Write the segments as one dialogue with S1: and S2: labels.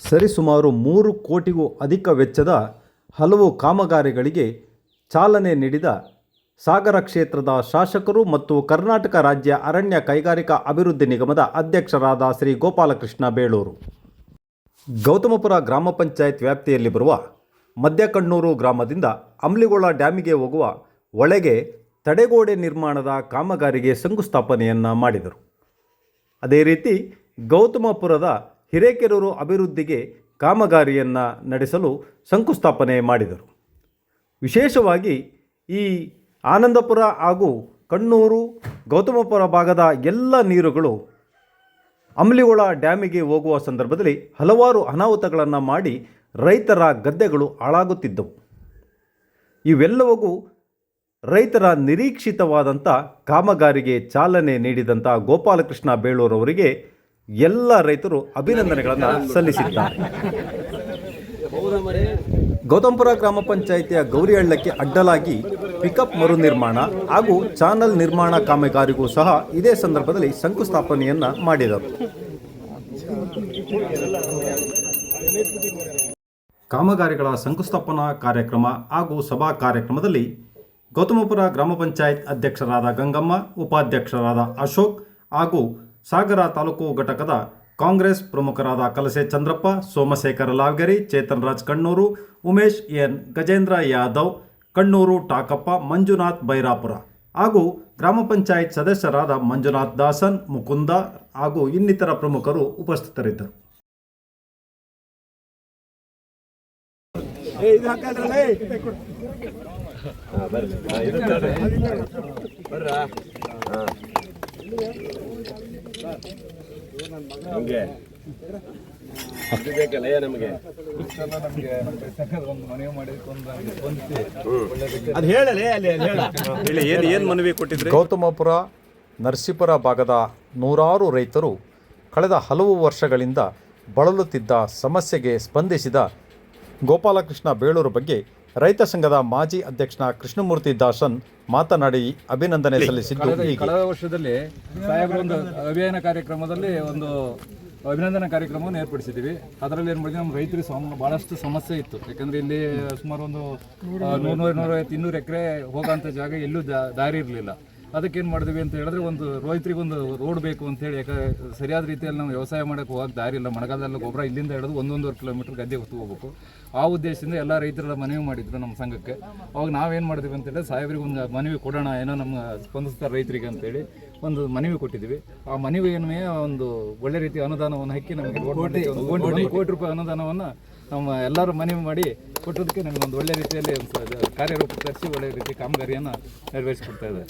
S1: ಸರಿಸುಮಾರು ಮೂರು ಕೋಟಿಗೂ ಅಧಿಕ ವೆಚ್ಚದ ಹಲವು ಕಾಮಗಾರಿಗಳಿಗೆ ಚಾಲನೆ ನೀಡಿದ ಸಾಗರ ಕ್ಷೇತ್ರದ ಶಾಸಕರು ಮತ್ತು ಕರ್ನಾಟಕ ರಾಜ್ಯ ಅರಣ್ಯ ಕೈಗಾರಿಕಾ ಅಭಿವೃದ್ಧಿ ನಿಗಮದ ಅಧ್ಯಕ್ಷರಾದ ಶ್ರೀ ಗೋಪಾಲಕೃಷ್ಣ ಬೇಳೂರು. ಗೌತಮಪುರ ಗ್ರಾಮ ಪಂಚಾಯತ್ ವ್ಯಾಪ್ತಿಯಲ್ಲಿ ಬರುವ ಮಧ್ಯಕಣ್ಣೂರು ಗ್ರಾಮದಿಂದ ಅಂಬ್ಲಿಗೊಳ ಡ್ಯಾಮಿಗೆ ಹೋಗುವ ಒಳಗೆ ತಡೆಗೋಡೆ ನಿರ್ಮಾಣದ ಕಾಮಗಾರಿಗೆ ಶಂಕುಸ್ಥಾಪನೆಯನ್ನು ಮಾಡಿದರು. ಅದೇ ರೀತಿ ಗೌತಮಪುರದ ಹಿರೇಕೆರೂರು ಅಭಿವೃದ್ಧಿಗೆ ಕಾಮಗಾರಿಯನ್ನು ನಡೆಸಲು ಶಂಕುಸ್ಥಾಪನೆ ಮಾಡಿದರು. ವಿಶೇಷವಾಗಿ ಈ ಆನಂದಪುರ ಹಾಗೂ ಕಣ್ಣೂರು, ಗೌತಮಪುರ ಭಾಗದ ಎಲ್ಲ ನೀರುಗಳು ಅಂಬ್ಲಿಗೊಳ ಡ್ಯಾಮಿಗೆ ಹೋಗುವ ಸಂದರ್ಭದಲ್ಲಿ ಹಲವಾರು ಅನಾಹುತಗಳನ್ನು ಮಾಡಿ ರೈತರ ಗದ್ದೆಗಳು ಹಾಳಾಗುತ್ತಿದ್ದವು. ಇವೆಲ್ಲವಗೂ ರೈತರ ನಿರೀಕ್ಷಿತವಾದಂಥ ಕಾಮಗಾರಿಗೆ ಚಾಲನೆ ನೀಡಿದಂಥ ಗೋಪಾಲಕೃಷ್ಣ ಬೇಳೂರವರಿಗೆ ಎಲ್ಲ ರೈತರು ಅಭಿನಂದನೆಗಳನ್ನು ಸಲ್ಲಿಸಿದ್ದಾರೆ. ಗೌತಮಪುರ ಗ್ರಾಮ ಪಂಚಾಯಿತಿಯ ಗೌರಿಹಳ್ಳಕ್ಕೆ ಅಡ್ಡಲಾಗಿ ಪಿಕಪ್ ಮರು ನಿರ್ಮಾಣ ಹಾಗೂ ಚಾನಲ್ ನಿರ್ಮಾಣ ಕಾಮಗಾರಿಗೂ ಸಹ ಇದೇ ಸಂದರ್ಭದಲ್ಲಿ ಶಂಕುಸ್ಥಾಪನೆಯನ್ನ ಮಾಡಿದರು. ಕಾಮಗಾರಿಗಳ ಶಂಕುಸ್ಥಾಪನಾ ಕಾರ್ಯಕ್ರಮ ಹಾಗೂ ಸಭಾ ಕಾರ್ಯಕ್ರಮದಲ್ಲಿ ಗೌತಮಪುರ ಗ್ರಾಮ ಪಂಚಾಯತ್ ಅಧ್ಯಕ್ಷರಾದ ಗಂಗಮ್ಮ, ಉಪಾಧ್ಯಕ್ಷರಾದ ಅಶೋಕ್ ಹಾಗೂ ಸಾಗರ ತಾಲೂಕು ಘಟಕದ ಕಾಂಗ್ರೆಸ್ ಪ್ರಮುಖರಾದ ಕಲಸೆ ಚಂದ್ರಪ್ಪ ಸೋಮಶೇಖರ ಲಾವ್ಗೆರಿ ಚೇತನ್ ರಾಜ್ ಕಣ್ಣೂರು ಉಮೇಶ್ ಎನ್ ಗಜೇಂದ್ರ ಯಾದವ್ ಕಣ್ಣೂರು ಟಾಕಪ್ಪ ಮಂಜುನಾಥ್ ಬೈರಾಪುರ ಹಾಗೂ ಗ್ರಾಮ ಪಂಚಾಯತ್ ಸದಸ್ಯರಾದ ಮಂಜುನಾಥ್ ದಾಸನ್ ಮುಕುಂದ ಹಾಗೂ ಇನ್ನಿತರ ಪ್ರಮುಖರು ಉಪಸ್ಥಿತರಿದ್ದರು.
S2: ನಮಗೆ. ಅದು ಬೇಕಲ್ಲ ಏ ನಮಗೆ? ಅದು ಹೇಳಲೇ ಅಲ್ಲಿ ಹೇಳಿ
S1: ಏನು ಏನು ಮನವಿ ಕೊಟ್ಟಿದ್ರಿ? ಗೌತಮಪುರ ನರಸೀಪುರ ಭಾಗದ ನೂರಾರು ರೈತರು ಕಳೆದ ಹಲವು ವರ್ಷಗಳಿಂದ ಬಳಲುತ್ತಿದ್ದ ಸಮಸ್ಯೆಗೆ ಸ್ಪಂದಿಸಿದ ಗೋಪಾಲಕೃಷ್ಣ ಬೇಳೂರು ಬಗ್ಗೆ ರೈತ ಸಂಘದ ಮಾಜಿ ಅಧ್ಯಕ್ಷನ ಕೃಷ್ಣಮೂರ್ತಿ ದಾಸನ್ ಮಾತನಾಡಿ ಅಭಿನಂದನೆ ಸಲ್ಲಿಸಿದ್ದು
S3: ಕಳೆದ ವರ್ಷದಲ್ಲಿ ಸಾಹೇಬರು ಒಂದು ಅಭಿಯಾನ ಕಾರ್ಯಕ್ರಮದಲ್ಲಿ ಒಂದು ಅಭಿನಂದನಾ ಕಾರ್ಯಕ್ರಮವನ್ನು ಏರ್ಪಡಿಸಿದ್ದೀವಿ. ಅದರಲ್ಲಿ ಏನು ಮಾಡಿದ್ವಿ ನಮ್ಮ ರೈತರಿಗೆ ಸಮ ಭಾಳಷ್ಟು ಸಮಸ್ಯೆ ಇತ್ತು. ಯಾಕಂದ್ರೆ ಇಲ್ಲಿ ಸುಮಾರು ಒಂದು ನೂರು ನೂರ ನೂರೈವತ್ತು ಇನ್ನೂರು ಎಕರೆ ಹೋಗೋಂಥ ಜಾಗ ಎಲ್ಲೂ ದಾರಿ ಇರಲಿಲ್ಲ. ಅದಕ್ಕೆ ಏನು ಮಾಡಿದ್ವಿ ಅಂತ ಹೇಳಿದ್ರೆ ಒಂದು ರೈತರಿಗೆ ಒಂದು ರೋಡ್ ಬೇಕು ಅಂತ ಹೇಳಿ ಯಾಕೆ ಸರಿಯಾದ ರೀತಿಯಲ್ಲಿ ನಾವು ವ್ಯವಸಾಯ ಮಾಡೋಕ್ಕೆ ಹೋಗಕ್ಕೆ ದಾರಿ ಇಲ್ಲ. ಮಳೆಗಾಲದಲ್ಲಿ ಗೊಬ್ಬರ ಇಲ್ಲಿಂದ ಹಿಡಿದು ಒಂದೊಂದುವರೆ ಕಿಲೋಮೀಟರ್ ಗದ್ದೆ ಹೊತ್ತು ಹೋಗ್ಬೇಕು. ಆ ಉದ್ದೇಶದಿಂದ ಎಲ್ಲ ರೈತರೆಲ್ಲ ಮನವಿ ಮಾಡಿದ್ರು ನಮ್ಮ ಸಂಘಕ್ಕೆ. ಅವಾಗ ನಾವೇನು ಮಾಡಿದ್ವಿ ಅಂತೇಳಿ ಸಾಹೇಬರಿಗೆ ಒಂದು ಮನವಿ ಕೊಡೋಣ ಏನೋ ನಮ್ಮ ಸ್ಪಂದಿಸ್ತಾರೆ ರೈತರಿಗೆ ಅಂತೇಳಿ ಒಂದು ಮನವಿ ಕೊಟ್ಟಿದ್ವಿ. ಆ ಮನವಿಯನ್ನೇ ಒಂದು ಒಳ್ಳೆ ರೀತಿಯ ಅನುದಾನವನ್ನು ಹಾಕಿ ನಮಗೆ ಕೋಟಿ ರೂಪಾಯಿ ಅನುದಾನವನ್ನು ನಮ್ಮ ಎಲ್ಲರೂ ಮನವಿ ಮಾಡಿ ಕೊಟ್ಟದಕ್ಕೆ ನಮಗೆ ಒಂದು ಒಳ್ಳೆ ರೀತಿಯಲ್ಲಿ ಕಾರ್ಯರೂಪಕ್ಕೆ ಸ- ಕಾರ್ಯರೂಪ ತರಿಸಿ ಒಳ್ಳೆ ರೀತಿ ಕಾಮಗಾರಿಯನ್ನು ನೆರವೇರಿಸಿಕೊಡ್ತಾ ಇದೆ.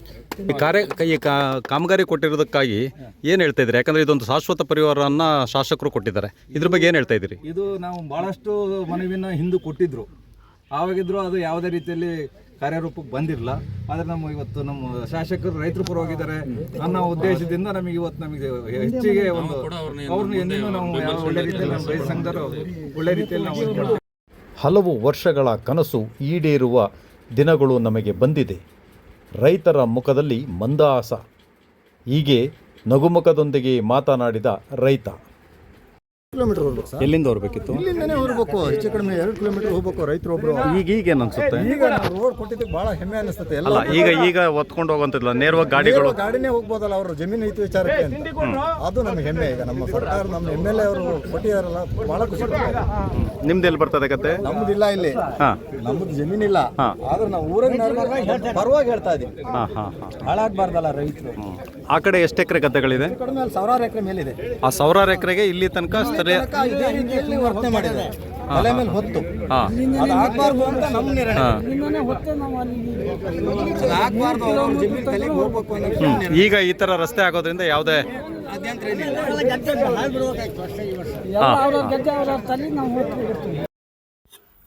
S1: ಈ ಕಾರ್ಯ ಈ ಕಾ- ಕಾಮಗಾರಿ ಕೊಟ್ಟಿರೋದಕ್ಕಾಗಿ ಏನು ಹೇಳ್ತಾ ಇದ್ರಿ ಯಾಕಂದ್ರೆ ಇದೊಂದು ಶಾಶ್ವತ ಪರಿವಾರನ್ನ ಶಾಸಕರು ಕೊಟ್ಟಿದ್ದಾರೆ. ಇದ್ರ ಬಗ್ಗೆ ಏನು ಹೇಳ್ತಾ ಇದ್ದೀರಿ?
S3: ಇದು ನಾವು ಭಾಳಷ್ಟು ಮನವಿನ ಹಿಂದೆ ಕೊಟ್ಟಿದ್ರು. ಆವಾಗಿದ್ರು ಅದು ಯಾವುದೇ ರೀತಿಯಲ್ಲಿ ಕಾರ್ಯರೂಪಕ್ಕೆ ಬಂದಿರಲಿಲ್ಲ ಆದರೆ ನಮ್ಮ ಇವತ್ತು ನಮ್ಮ ಶಾಸಕರು ರೈತರು ಪರವಾಗಿದ್ದಾರೆ ಅನ್ನೋ ಉದ್ದೇಶದಿಂದ ನಮಗೆ ಇವತ್ತು ನಮಗೆ ಹೆಚ್ಚಿಗೆ ಒಂದು ಅವ್ರನ್ನ ಎಂದಿನ ನಾವು ಒಳ್ಳೆ ರೀತಿಯಲ್ಲಿ ನಮ್ಮ ರೈತ ಸಂಘದವರು ಒಳ್ಳೆ ರೀತಿಯಲ್ಲಿ ನಾವು
S1: ಹಲವು ವರ್ಷಗಳ ಕನಸು ಈಡೇರುವ ದಿನಗಳು ನಮಗೆ ಬಂದಿದೆ. ರೈತರ ಮುಖದಲ್ಲಿ ಮಂದಹಾಸ. ಹೀಗೆ ನಗುಮುಖದೊಂದಿಗೆ ಮಾತನಾಡಿದ ರೈತ.
S4: ಕಿಲೋಮೀಟರ್ ಹೋಗ್ಬೇಕು ಸರ್.
S1: ಎಲ್ಲಿಂದ ಹೊರಬೇಕಿತ್ತು
S4: ಇಲ್ಲಿಂದನೇ ಹೋಗ್ಬೇಕು ಹೆಚ್ಚು ಕಡಿಮೆ ಎರಡು ಕಿಲೋಮೀಟರ್ ಹೋಗ್ಬೇಕು ರೈತರು ಒಬ್ರು.
S1: ಈಗ ಈಗ ಏನು ಅನ್ಸುತ್ತೆ
S4: ಈಗ ನಾವು ರೋಡ್ ಕೊಟ್ಟಿದ್ದಕ್ಕೆ ಭಾಳ ಹೆಮ್ಮೆ ಅನಿಸ್ತದೆ. ಎಲ್ಲ
S1: ಅಲ್ಲ ಈಗ ಈಗ ಒತ್ಕೊಂಡು ಹೋಗುವಂತಿಲ್ಲ ನೇರವಾಗಿ ಗಾಡಿಗಳು.
S4: ನೇರವಾಗಿ ಗಾಡಿನೇ ಹೋಗ್ಬೋದಲ್ಲ ಅವರು ಜಮೀನು ಐತಿ ವಿಚಾರಕ್ಕೆ ಅಂತ. ಅದು ನಮ್ಗೆ ಹೆಮ್ಮೆ ಈಗ ನಮ್ಮ ಸರ್ಕಾರ ನಮ್ಮ ಎಂ ಎಲ್ ಎ ಅವರು ಕೊಟ್ಟಿದಾರಲ್ಲ ಭಾಳ ಖುಷಿ ಪಡ್ತಾರೆ.
S1: ನಿಮ್ದು ಎಲ್ಲಿ ಬರ್ತದೆ ಕತೆ?
S4: ನಮ್ದಿಲ್ಲ ಇಲ್ಲ. ಇಲ್ಲಿ
S1: ಹಾಂ.
S4: ನಮ್ದು ಜಮೀನಿಲ್ಲ. ಆದ್ರೆ ನಾವು ಊರಾಗ ಪರವಾಗಿ ಹೇಳ್ತಾ ಇದೀವಿ.
S1: ಹಾಂ ಹಾಂ ಹಾಂ.
S4: ಹಾಳಾಗ್ಬಾರ್ದಲ್ಲ ರೈತರು.
S1: ಆ ಕಡೆ ಎಷ್ಟು ಎಕರೆ ಗದ್ದೆಗಳಿದೆ?
S4: ಕಡಿಮೆ ಅಲ್ಲಿ ಸಾವಿರಾರು ಎಕರೆ ಮೇಲಿದೆ.
S1: ಆ ಸಾವಿರಾರು ಎಕರೆಗೆ ಇಲ್ಲಿ ತನಕ ಸ್ಥಳೀಯ
S4: ಇದೇ ರೀತಿಯಲ್ಲಿ ವರ್ತನೆ ಮಾಡಿದೆ ತಲೆ ಮೇಲೆ ಹೊತ್ತು.
S1: ಹಾಂ.
S4: ಅದು ಆಗ್ಬಾರ್ದು ಅಂತ ನಮ್ಮ ನಿರ್ಣಯ ಅದು ಆಗ್ಬಾರ್ದು ಅವ್ರ ಜಮೀನು ತಲೆಗೆ ಹೋಗ್ಬೇಕು ಅನ್ನೋ ನಿರ್ಣಯ.
S1: ಈಗ ಈ ತರ ರಸ್ತೆ ಆಗೋದ್ರಿಂದ ಯಾವುದೇ
S4: ಏನಿಲ್ಲ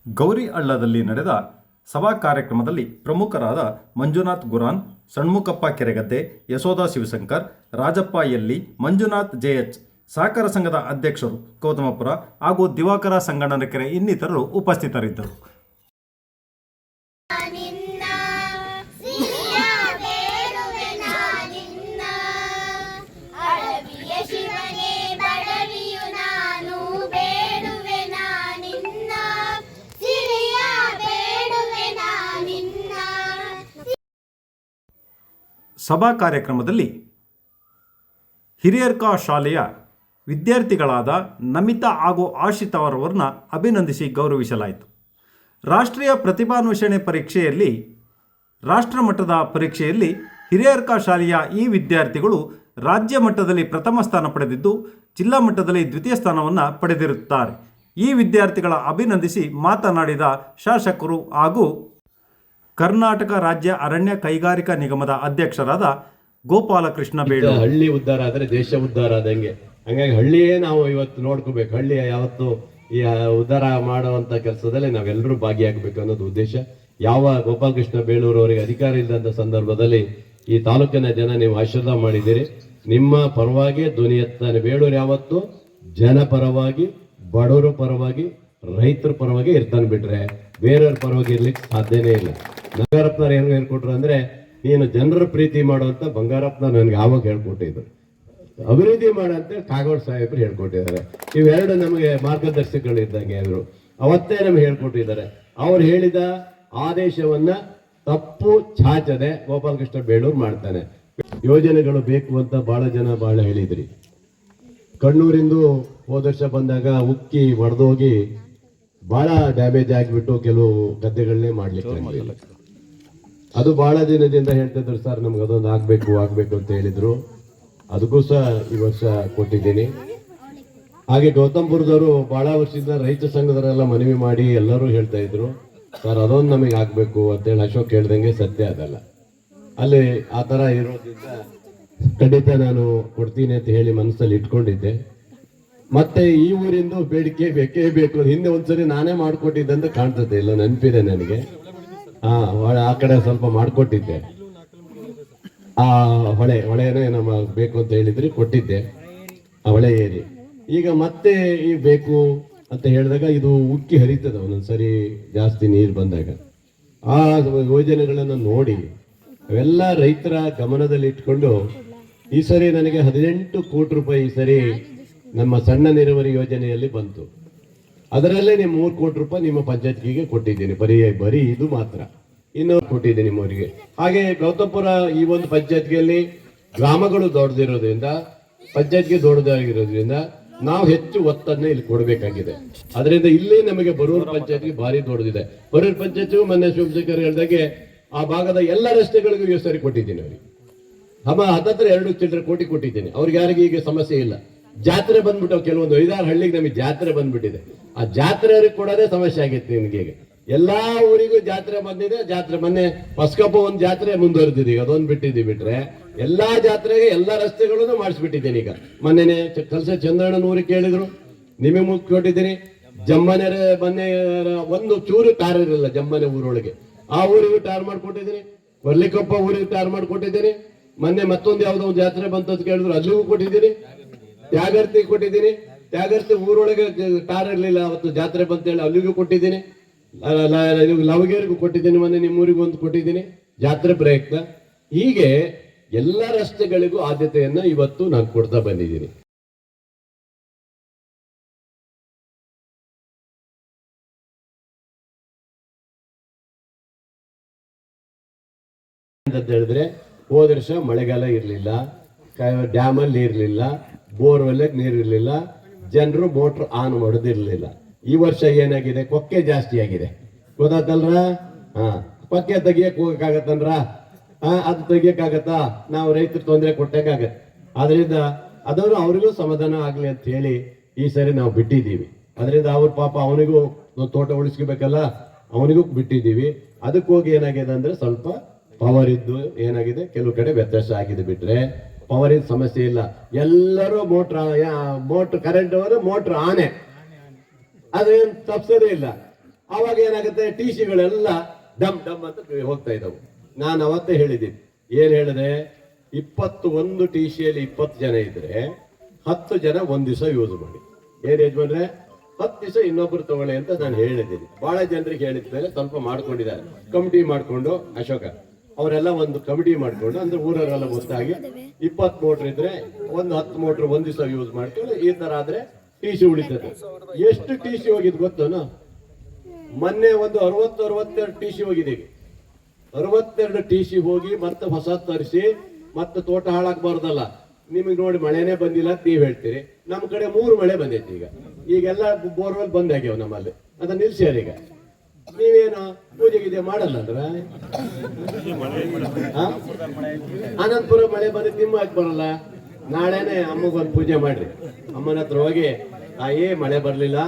S1: ಗೌರಿ ಹಳ್ಳದಲ್ಲಿ ನಡೆದ ಸಭಾ ಕಾರ್ಯಕ್ರಮದಲ್ಲಿ ಪ್ರಮುಖರಾದ ಮಂಜುನಾಥ್ ಗುರಾನ್ ಸಣ್ಮುಖಪ್ಪ ಕೆರೆಗದ್ದೆ ಯಶೋಧ ಶಿವಶಂಕರ್ ರಾಜಪ್ಪ ಎಲ್ಲಿ ಮಂಜುನಾಥ್ ಜೆಎಚ್ ಸಹಕಾರ ಸಂಘದ ಅಧ್ಯಕ್ಷರು ಗೌತಮಪುರ ಹಾಗೂ ದಿವಾಕರ ಸಂಗಣನಕೆರೆ ಇನ್ನಿತರರು ಉಪಸ್ಥಿತರಿದ್ದರು. ಸಭಾ ಕಾರ್ಯಕ್ರಮದಲ್ಲಿ ಹಿರಿಯರ್ಕಾ ಶಾಲೆಯ ವಿದ್ಯಾರ್ಥಿಗಳಾದ ನಮಿತಾ ಹಾಗೂ ಆಶಿತ್ ಅವರವರನ್ನ ಅಭಿನಂದಿಸಿ ಗೌರವಿಸಲಾಯಿತು. ರಾಷ್ಟ್ರೀಯ ಪ್ರತಿಭಾನ್ವೇಷಣೆ ಪರೀಕ್ಷೆಯಲ್ಲಿ, ರಾಷ್ಟ್ರಮಟ್ಟದ ಪರೀಕ್ಷೆಯಲ್ಲಿ ಹಿರಿಯರ್ಕ ಶಾಲೆಯ ಈ ವಿದ್ಯಾರ್ಥಿಗಳು ರಾಜ್ಯ ಮಟ್ಟದಲ್ಲಿ ಪ್ರಥಮ ಸ್ಥಾನ ಪಡೆದಿದ್ದು, ಜಿಲ್ಲಾ ಮಟ್ಟದಲ್ಲಿ ದ್ವಿತೀಯ ಸ್ಥಾನವನ್ನು ಪಡೆದಿರುತ್ತಾರೆ. ಈ ವಿದ್ಯಾರ್ಥಿಗಳ ಅಭಿನಂದಿಸಿ ಮಾತನಾಡಿದ ಶಾಸಕರು ಹಾಗೂ ಕರ್ನಾಟಕ ರಾಜ್ಯ ಅರಣ್ಯ ಕೈಗಾರಿಕಾ ನಿಗಮದ ಅಧ್ಯಕ್ಷರಾದ ಗೋಪಾಲಕೃಷ್ಣ ಬೇಡ
S5: ಹಳ್ಳಿ ಉದ್ಧಾರ ಆದರೆ ದೇಶ ಉದ್ಧಾರ ಆದಂಗೆ. ಹಂಗಾಗಿ ಹಳ್ಳಿಯೇ ನಾವು ಇವತ್ತು ನೋಡ್ಕೋಬೇಕು. ಹಳ್ಳಿಯ ಯಾವತ್ತು ಈ ಉದ್ಧಾರ ಮಾಡುವಂತ ಕೆಲಸದಲ್ಲಿ ನಾವೆಲ್ಲರೂ ಭಾಗಿಯಾಗಬೇಕು ಅನ್ನೋದು ಉದ್ದೇಶ. ಯಾವ ಗೋಪಾಲಕೃಷ್ಣ ಬೇಳೂರು ಅವರಿಗೆ ಅಧಿಕಾರ ಇಲ್ಲದಂತ ಸಂದರ್ಭದಲ್ಲಿ ಈ ತಾಲೂಕಿನ ಜನ ನೀವು ಆಶೀರ್ವಾದ ಮಾಡಿದ್ದೀರಿ. ನಿಮ್ಮ ಪರವಾಗಿ ಧ್ವನಿ ಎತ್ತಾನೆ ಬೇಳೂರು ಯಾವತ್ತು ಜನ ಪರವಾಗಿ, ಬಡವರ ಪರವಾಗಿ, ರೈತರ ಪರವಾಗಿ ಇರ್ತಾನೆ ಬಿಟ್ರೆ ಬೇರೆಯವ್ರ ಪರವಾಗಿ ಇರ್ಲಿಕ್ಕೆ ಸಾಧ್ಯನೇ ಇಲ್ಲ. ಬಂಗಾರಪ್ಪನವ್ರು ಏನು ಹೇಳ್ಕೊಟ್ರು ಅಂದ್ರೆ, ನೀನು ಜನರ ಪ್ರೀತಿ ಮಾಡುವಂತ ಬಂಗಾರಪ್ಪನ ನನಗೆ ಯಾವಾಗ ಹೇಳ್ಕೊಟ್ಟಿದ್ರು. ಅಭಿವೃದ್ಧಿ ಮಾಡಂತ ಕಾಗೋಡ್ ಸಾಹೇಬರು ಹೇಳ್ಕೊಟ್ಟಿದ್ದಾರೆ. ಇವೆರಡು ನಮಗೆ ಮಾರ್ಗದರ್ಶಕಗಳು ಇದ್ದಂಗೆ ಅವರು ಅವತ್ತೇ ನಮ್ಗೆ ಹೇಳ್ಕೊಟ್ಟಿದ್ದಾರೆ. ಅವ್ರು ಹೇಳಿದ ಆದೇಶವನ್ನ ತಪ್ಪು ಚಾಚದೆ ಗೋಪಾಲಕೃಷ್ಣ ಬೇಳೂರು ಮಾಡ್ತಾನೆ. ಯೋಜನೆಗಳು ಬೇಕು ಅಂತ ಬಹಳ ಜನ ಬಹಳ ಹೇಳಿದ್ರಿ. ಕಣ್ಣೂರಿಂದು ಹೋದ ವರ್ಷ ಬಂದಾಗ ಉಕ್ಕಿ ಒಡೆದೋಗಿ ಬಹಳ ಡ್ಯಾಮೇಜ್ ಆಗಿಬಿಟ್ಟು ಕೆಲವು ಗದ್ದೆಗಳನ್ನೇ ಮಾಡ್ಲಿಕ್ಕೆ. ಅದು ಬಹಳ ದಿನದಿಂದ ಹೇಳ್ತಿದ್ರು ಸರ್ ನಮ್ಗೆ ಅದೊಂದು ಆಗ್ಬೇಕು ಆಗ್ಬೇಕು ಅಂತ ಹೇಳಿದ್ರು. ಅದಕ್ಕೂ ಸಹ ಈ ವರ್ಷ ಕೊಟ್ಟಿದ್ದೀನಿ. ಹಾಗೆ ಗೌತಮ್ಪುರದವರು ಬಹಳ ವರ್ಷದಿಂದ ರೈತ ಸಂಘದವರೆಲ್ಲ ಮನವಿ ಮಾಡಿ ಎಲ್ಲರೂ ಹೇಳ್ತಾ ಇದ್ರು. ಸರ್, ಅದೊಂದು ನಮಗೆ ಆಗ್ಬೇಕು ಅಂತೇಳಿ ಅಶೋಕ್ ಹೇಳ್ದಂಗೆ ಸತ್ಯ ಅದಲ್ಲ. ಅಲ್ಲಿ ಆ ಥರ ಇರೋದ್ರಿಂದ ಖಂಡಿತ ನಾನು ಕೊಡ್ತೀನಿ ಅಂತ ಹೇಳಿ ಮನಸ್ಸಲ್ಲಿ ಇಟ್ಕೊಂಡಿದ್ದೆ. ಮತ್ತೆ ಈ ಊರಿಂದ ಬೇಡಿಕೆ ಬೇಕೇ ಬೇಕು. ಹಿಂದೆ ಒಂದ್ಸರಿ ನಾನೇ ಮಾಡಿಕೊಟ್ಟಿದ್ದಂತ ಕಾಣ್ತದೆ. ಇಲ್ಲ ನೆನಪಿದೆ ನನಗೆ. ಹಾ ಆ ಕಡೆ ಸ್ವಲ್ಪ ಮಾಡ್ಕೊಟ್ಟಿದ್ದೆ. ಆ ಹೊಳೆ, ಹೊಳೆನೇ ನಮ್ಮ ಬೇಕು ಅಂತ ಹೇಳಿದ್ರಿ ಕೊಟ್ಟಿದ್ದೆ. ಆ ಹೊಳೆ ಏರಿ. ಈಗ ಮತ್ತೆ ಈ ಬೇಕು ಅಂತ ಹೇಳಿದಾಗ ಇದು ಉಕ್ಕಿ ಹರಿತದೆ, ಒಂದೊಂದ್ಸರಿ ಜಾಸ್ತಿ ನೀರು ಬಂದಾಗ. ಆ ಯೋಜನೆಗಳನ್ನು ನೋಡಿ ಅವೆಲ್ಲ ರೈತರ ಗಮನದಲ್ಲಿ ಇಟ್ಕೊಂಡು ಈ ಸರಿ ನನಗೆ ಹದಿನೆಂಟು ಕೋಟಿ ರೂಪಾಯಿ ಈ ಸರಿ ನಮ್ಮ ಸಣ್ಣ ನೀರಾವರಿ ಯೋಜನೆಯಲ್ಲಿ ಬಂತು. ಅದರಲ್ಲೇ ನಿಮ್ಮ ಮೂರು ಕೋಟಿ ರೂಪಾಯಿ ನಿಮ್ಮ ಪಂಚಾಯತ್ಗೆ ಕೊಟ್ಟಿದ್ದೀನಿ, ಬರೀ ಬರೀ ಇದು ಮಾತ್ರ. ಇನ್ನು ಕೊಟ್ಟಿದ್ದೀನಿ ನಿಮ್ಮವರಿಗೆ. ಹಾಗೆ ಗೌತಮಪುರ ಈ ಒಂದು ಪಂಚಾಯತ್ಗೆಯಲ್ಲಿ ಗ್ರಾಮಗಳು ದೊಡ್ಡದಿರೋದ್ರಿಂದ, ಪಂಚಾಯತ್ಗೆ ದೊಡ್ಡದಾಗಿರೋದ್ರಿಂದ ನಾವು ಹೆಚ್ಚು ಒತ್ತನ್ನು ಇಲ್ಲಿ ಕೊಡಬೇಕಾಗಿದೆ. ಅದರಿಂದ ಇಲ್ಲಿ ನಮಗೆ ಬರೂರು ಪಂಚಾಯತ್ಗೆ ಭಾರಿ ದೊಡ್ಡದಿದೆ. ಬರೂರು ಪಂಚಾಯತ್ ಮೊನ್ನೆ ಶಿವಶೇಖರ್ ಹೇಳ್ದಾಗೆ ಆ ಭಾಗದ ಎಲ್ಲ ರಸ್ತೆಗಳಿಗೂ ಈ ಸರಿ ಕೊಟ್ಟಿದ್ದೀನಿ ಅವರಿಗೆ. ಅಮ್ಮ ಹತ್ತತ್ರ ಎರಡು ಚಿಲ್ಲರೆ ಕೋಟಿ ಕೊಟ್ಟಿದ್ದೀನಿ. ಅವ್ರಿಗೆ ಯಾರಿಗೆ ಈಗ ಸಮಸ್ಯೆ ಇಲ್ಲ. ಜಾತ್ರೆ ಬಂದ್ಬಿಟ್ಟು ಕೆಲವೊಂದು ಐದಾರು ಹಳ್ಳಿಗೆ ನಮಗೆ ಜಾತ್ರೆ ಬಂದ್ಬಿಟ್ಟಿದೆ. ಆ ಜಾತ್ರೆ ಕೊಡೋದೇ ಸಮಸ್ಯೆ ಆಗಿತ್ತು ನಿಮಗೆ ಈಗ ಎಲ್ಲಾ ಊರಿಗೂ ಜಾತ್ರೆ ಬಂದಿದೆ, ಜಾತ್ರೆ ಮೊನ್ನೆ ಹೊಸಕಪ್ಪ ಒಂದು ಜಾತ್ರೆ ಮುಂದುವರೆದಿದೆ. ಈಗ ಅದೊಂದು ಬಿಟ್ಟಿದ್ದೀವಿ ಬಿಟ್ರೆ ಎಲ್ಲಾ ಜಾತ್ರೆಗೆ ಎಲ್ಲಾ ರಸ್ತೆಗಳನ್ನು ಮಾಡಿಸ್ಬಿಟ್ಟಿದ್ದೀನಿ ಈಗ. ಮೊನ್ನೆನೆ ಕಲಸ ಚಂದ್ರಣ್ಣನ ಊರಿಗೆ ಕೇಳಿದ್ರು. ನಿಮಗೆ ಮುಗ್ ಕೊಟ್ಟಿದ್ದೀನಿ. ಜಮ್ಮನೆರೆ ಮೊನ್ನೆ ಒಂದು ಚೂರು ಟಾರ್ ಇರಲಿಲ್ಲ ಜಮ್ಮನೆ ಊರೊಳಗೆ. ಆ ಊರಿಗೂ ಟಾರ್ ಮಾಡಿಕೊಟ್ಟಿದ್ದೀನಿ. ವರ್ಲಿಕೊಪ್ಪ ಊರಿಗೆ ಟಾರ್ ಮಾಡಿಕೊಟ್ಟಿದ್ದೀನಿ. ಮೊನ್ನೆ ಮತ್ತೊಂದು ಯಾವ್ದೋ ಒಂದು ಜಾತ್ರೆ ಬಂತದ್ ಕೇಳಿದ್ರು, ಅಲ್ಲಿಗೂ ಕೊಟ್ಟಿದ್ದೀನಿ. ತ್ಯಾಗರ್ತಿ ಕೊಟ್ಟಿದ್ದೀನಿ. ತ್ಯಾಗರ್ತಿ ಊರೊಳಗೆ ಟಾರ್ ಇರಲಿಲ್ಲ, ಅವತ್ತು ಜಾತ್ರೆ ಬಂತೇಳಿ ಅಲ್ಲಿಗೂ ಕೊಟ್ಟಿದ್ದೀನಿ. ಲವಗೇರಿಗೂ ಕೊಟ್ಟಿದ್ದೀನಿ, ಮೊನ್ನೆ ನಿಮ್ಮೂರಿಗೂ ಒಂದು ಕೊಟ್ಟಿದ್ದೀನಿ. ಜಾತ್ರೆ ಪ್ರಯತ್ನ ಹೀಗೆ ಎಲ್ಲ ರಸ್ತೆಗಳಿಗೂ ಆದ್ಯತೆಯನ್ನ ಇವತ್ತು ನಾನು ಕೊಡ್ತಾ ಬಂದಿದ್ದೀನಿ. ಅಂತ ಹೇಳಿದ್ರೆ, ಹೋದ ವರ್ಷ ಮಳೆಗಾಲ ಇರಲಿಲ್ಲ ಡ್ಯಾಮಲ್ಲಿ ನೀರಿರಲಿಲ್ಲ ಬೋರ್ವೆಲ್ಗೆ ನೀರು ಇರಲಿಲ್ಲ, ಜನರು ಮೋಟ್ರ್ ಆನ್ ಮಾಡೋದಿರಲಿಲ್ಲ. ಈ ವರ್ಷ ಏನಾಗಿದೆ? ಕೊಕ್ಕೆ ಜಾಸ್ತಿ ಆಗಿದೆ. ಗೊತ್ತಾತಲ್ರ? ಹಾ. ಕೊಕ್ಕೆ ತೆಗಿಯಕ್ ಹೋಗಕ್ಕಾಗತ್ತನ್ರ? ಹಾ, ಅದು ತೆಗಿಯಕ್ಕಾಗತ್ತಾ? ನಾವು ರೈತರು ತೊಂದರೆ ಕೊಟ್ಟಕ್ಕಾಗತ್ತೆ. ಅದರಿಂದ ಅದವರು ಅವರಿಗೂ ಸಮಾಧಾನ ಆಗಲಿ ಅಂತ ಹೇಳಿ ಈ ಸರಿ ನಾವು ಬಿಟ್ಟಿದ್ದೀವಿ. ಅದರಿಂದ ಅವ್ರ ಪಾಪ ಅವನಿಗೂ ತೋಟ ಉಳಿಸ್ಕೋಬೇಕಲ್ಲ? ಅವನಿಗೂ ಬಿಟ್ಟಿದ್ದೀವಿ. ಅದಕ್ಕೆ ಹೋಗಿ ಏನಾಗಿದೆ ಅಂದ್ರೆ ಸ್ವಲ್ಪ ಪವರ್ ಇದ್ದು ಏನಾಗಿದೆ? ಕೆಲವು ಕಡೆ ವ್ಯತ್ಯಾಸ ಆಗಿದೆ ಬಿಟ್ರೆ. ಪವರ್ ಇದ್ ಸಮಸ್ಯೆ ಇಲ್ಲ. ಎಲ್ಲರೂ ಮೋಟ್ರ್ ಮೋಟ್ರ್ ಕರೆಂಟ್ ಅವರು ಮೋಟ್ರ್ ಆನೆ. ಅದೇನು ತಪ್ಸೋದೇ ಇಲ್ಲ. ಅವಾಗ ಏನಾಗುತ್ತೆ? ಟಿ ಸಿಗಳೆಲ್ಲ ಡಮ್ ಡಮ್ ಅಂತ ಹೋಗ್ತಾ ಇದ್ದವು. ನಾನು ಅವತ್ತೇ ಹೇಳಿದ್ದೀನಿ. ಏನ್ ಹೇಳಿದೆ? ಇಪ್ಪತ್ತು ಒಂದು ಟಿ ಸಿಯಲ್ಲಿ ಇಪ್ಪತ್ತು ಜನ ಇದ್ರೆ ಹತ್ತು ಜನ ಒಂದ್ ದಿವಸ ಯೂಸ್ ಮಾಡಿ. ಏನ್ ಯಜಮಾನ್ರೆ? ಹತ್ತು ದಿವಸ ಇನ್ನೊಬ್ರು ತಗೊಳ್ಳಿ ಅಂತ ನಾನು ಹೇಳಿದ್ದೀನಿ. ಬಹಳ ಜನರಿಗೆ ಹೇಳಿದ್ಮೇಲೆ ಸ್ವಲ್ಪ ಮಾಡ್ಕೊಂಡಿದ್ದಾರೆ. ಕಮಿಟಿ ಮಾಡಿಕೊಂಡು ಅಶೋಕ ಅವರೆಲ್ಲ ಒಂದು ಕಮಿಟಿ ಮಾಡಿಕೊಂಡು ಅಂದ್ರೆ ಊರವರೆಲ್ಲ ಗೊತ್ತಾಗಿ ಇಪ್ಪತ್ತು ಮೋಟ್ರ್ ಇದ್ರೆ ಒಂದು ಹತ್ತು ಮೋಟ್ರ್ ಒಂದ್ ದಿವಸ ಯೂಸ್ ಮಾಡ್ಕೊಂಡು ಈ ತರ ಆದ್ರೆ ಟಿ ಸಿ ಉಳಿತದೆ. ಎಷ್ಟು ಟಿ ಸಿ ಹೋಗಿದ್ ಗೊತ್ತೇನು? ಮೊನ್ನೆ ಒಂದು ಅರವತ್ತು ಅರವತ್ತೆರಡು ಟಿ ಸಿ ಹೋಗಿದೆ ಈಗ. ಅರವತ್ತೆರಡು ಟಿ ಸಿ ಹೋಗಿ ಮತ್ತೆ ಹೊಸ ತರಿಸಿ ಮತ್ತೆ ತೋಟ ಹಾಳಾಗಬಾರ್ದಲ್ಲ. ನಿಮಗೆ ನೋಡಿ ಮಳೆನೇ ಬಂದಿಲ್ಲ ಅಂತ ನೀವ್ ಹೇಳ್ತೀರಿ. ನಮ್ಮ ಕಡೆ ಮೂರು ಮಳೆ ಬಂದೈತಿ ಈಗ. ಈಗೆಲ್ಲ ಬೋರ್ವೆಲ್ ಬಂದಾಗ್ಯಾವ ನಮ್ಮಲ್ಲಿ. ಅದ ನಿಲ್ಸ್ಯಾರ ಈಗ. ನೀವೇನು ಪೂಜೆ ಗೀಜೆ ಮಾಡಲ್ಲ ಅಂದ್ರ ಆ? ಅನಂತಪುರ ಮಳೆ ಬಂದಿದ್ದು ನಿಮ್ಮ ಯಾಕೆ ಬರಲ್ಲ? ನಾಳೆನೆ ಅಮ್ಮಗೊಂದು ಪೂಜೆ ಮಾಡ್ರಿ. ಅಮ್ಮನ ಹತ್ರ ಹೋಗಿ, ತಾಯಿ, ಮಳೆ ಬರಲಿಲ್ಲ.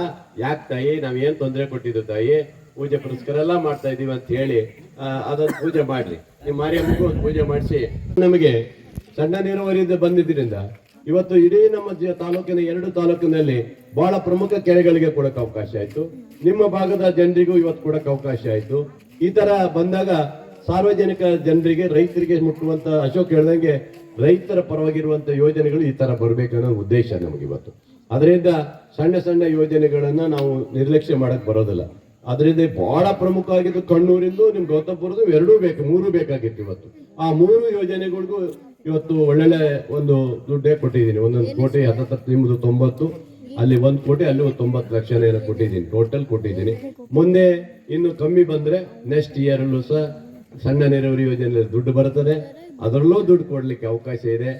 S5: ಯಾಕೆ ತಾಯಿ? ನಾವ್ ಏನ್ ತೊಂದರೆ ಕೊಟ್ಟಿದ್ದು ತಾಯಿ? ಪೂಜೆ ಪುರಸ್ಕಾರ ಎಲ್ಲ ಮಾಡ್ತಾ ಇದೀವಿ ಅಂತ ಹೇಳಿ ಅದೊಂದು ಪೂಜೆ ಮಾಡ್ರಿ. ನಿಮ್ಮ ಮಾರಿಯಮ್ಮಗೂ ಒಂದು ಪೂಜೆ ಮಾಡಿಸಿ. ನಮಗೆ ಸಣ್ಣ ನೀರಾವರಿಯಿಂದ ಬಂದಿದ್ದರಿಂದ ಇವತ್ತು ಇಡೀ ನಮ್ಮ ತಾಲೂಕಿನ ಎರಡು ತಾಲೂಕಿನಲ್ಲಿ ಬಹಳ ಪ್ರಮುಖ ಕೆರೆಗಳಿಗೆ ಕೊಡಕ್ಕೆ ಅವಕಾಶ ಆಯ್ತು. ನಿಮ್ಮ ಭಾಗದ ಜನರಿಗೂ ಇವತ್ತು ಕೊಡಕ್ಕೆ ಅವಕಾಶ ಆಯ್ತು. ಈ ತರ ಬಂದಾಗ ಸಾರ್ವಜನಿಕ ಜನರಿಗೆ, ರೈತರಿಗೆ ಮುಟ್ಟುವಂತ ಅಶೋಕ್ ಹೇಳ್ದಂಗೆ ರೈತರ ಪರವಾಗಿರುವಂಥ ಯೋಜನೆಗಳು ಈ ಥರ ಬರಬೇಕನ್ನೋ ಉದ್ದೇಶ ನಮಗೆ ಇವತ್ತು. ಅದರಿಂದ ಸಣ್ಣ ಸಣ್ಣ ಯೋಜನೆಗಳನ್ನ ನಾವು ನಿರ್ಲಕ್ಷ್ಯ ಮಾಡಕ್ ಬರೋದಿಲ್ಲ. ಅದರಿಂದ ಬಹಳ ಪ್ರಮುಖ ಆಗಿದ್ದು ಕಣ್ಣೂರಿಂದು ನಿಮ್ ಗೌತಮಪುರದು ಎರಡೂ ಬೇಕು ಮೂರು ಬೇಕಾಗಿತ್ತು ಇವತ್ತು. ಆ ಮೂರು ಯೋಜನೆಗಳಿಗೂ ಇವತ್ತು ಒಳ್ಳೊಳ್ಳೆ ಒಂದು ದುಡ್ಡೇ ಕೊಟ್ಟಿದ್ದೀನಿ. ಒಂದೊಂದು ಕೋಟಿ ಹತ್ತತ್ರ ನಿಮ್ದು ತೊಂಬತ್ತು ಅಲ್ಲಿ ಒಂದು ಕೋಟಿ ಅಲ್ಲಿ ಒಂದು ತೊಂಬತ್ತು ಲಕ್ಷ ಏನೋ ಕೊಟ್ಟಿದ್ದೀನಿ ಟೋಟಲ್ ಕೊಟ್ಟಿದ್ದೀನಿ. ಮುಂದೆ ಇನ್ನು ಕಮ್ಮಿ ಬಂದ್ರೆ ನೆಕ್ಸ್ಟ್ ಇಯರಲ್ಲೂ ಸಹ ಸಣ್ಣ ನೀರಾವರಿ ಯೋಜನೆಯಲ್ಲಿ ದುಡ್ಡು ಬರ್ತದೆ. ಅದರಲ್ಲೂ ದುಡ್ಡು ಕೊಡ್ಲಿಕ್ಕೆ ಅವಕಾಶ ಇದೆ.